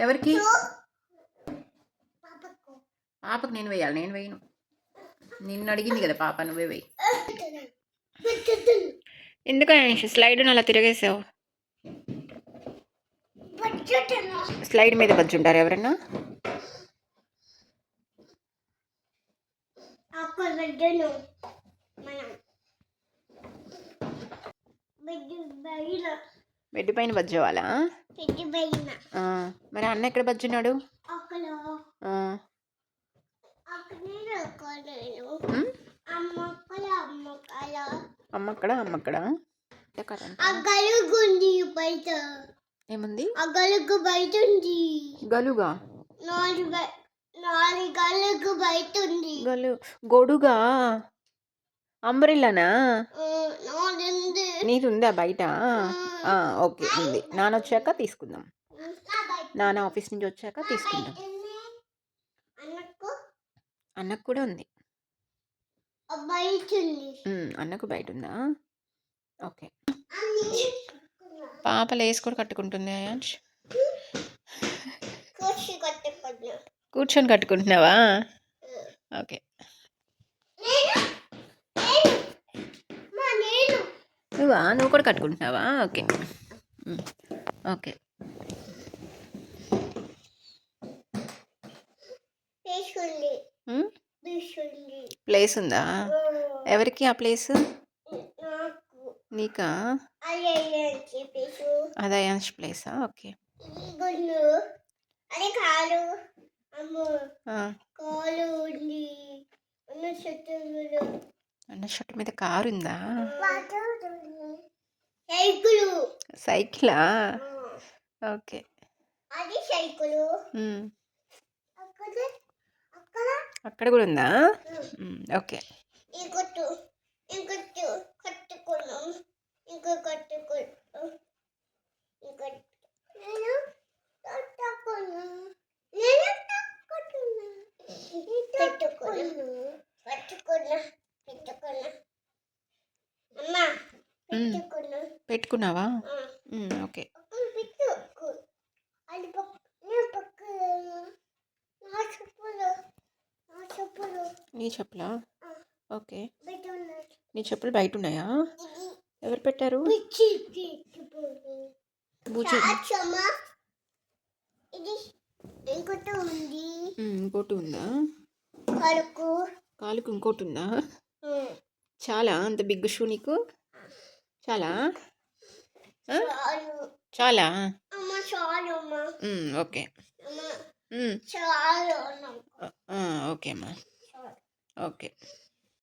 ఎవరికి పాపకు నేను వేయాలి నేను వేయను నిన్ను అడిగింది కదా పాప నువ్వే వేయి. ఎందుకని స్లైడ్ అలా తిరిగేసావు స్లైడ్ మీద బజ్జుంటారు ఎవరన్నా? బెడ్ పైన బజ్జోవాలా మరి అన్న ఎక్కడ బజ్జున్నాడు అక్కడ ఆ, అక్కడ నేను అక్కడ నేను ఉమ్? అమ్మ అక్కడ అమ్మ అక్కడ అమ్మ అక్కడ అమ్మ అక్కడ అంటే కరెంట్ ఆ? గలుగుంది బయట. ఏముంది? ఆ గలుగు బయట ఉంది గలుగా? నాలుగు నాలుగు గలుగు బయట ఉంది గలు గొడుగా? అంబ్రిల్లానా? నీది ఉందా బయట? ఓకే ఉంది. నాన్న వచ్చాక తీసుకుందాం నాన్న ఆఫీస్ నుంచి వచ్చాక తీసుకుందాం. అన్నకు కూడా ఉంది. అన్నకు బయట ఉందా? ఓకే. పాప లేస్ కూడా కట్టుకుంటుంది అయాన్ష్ కూర్చొని కట్టుకుంటున్నావా? ఓకే. నువ్వా? నువ్వు కూడా కట్టుకుంటున్నావా? ఓకే. ఓకే. తీసుకుంది ప్లేస్ ఉందా? ఎవరికి ఆ ప్లేస్? నాకు నీకా? అయ్యే చెప్పేసు అది అయాన్ష్ ప్లేసా? ఓకే. అన్న షర్ట్ మీద కారు ఉందా? సైకిలు. ఓకే. అది సైకిలు. అక్కడ కూడా ఉందా? ఓకే. ఇంకొట్టు. ఇంకొట్టు నీ చెప్పులా? ఓకే. నీ చెప్పులు బయట ఉన్నాయా ఎవరు పెట్టారు? ఇంకోటి ఉందా. కాలుకు. ఇంకోటి ఉందా? చాలా? అంత బిగ్ షూ నీకు? చాలా? చాలు. ఓకే. ఓకే అమ్మా. Okay.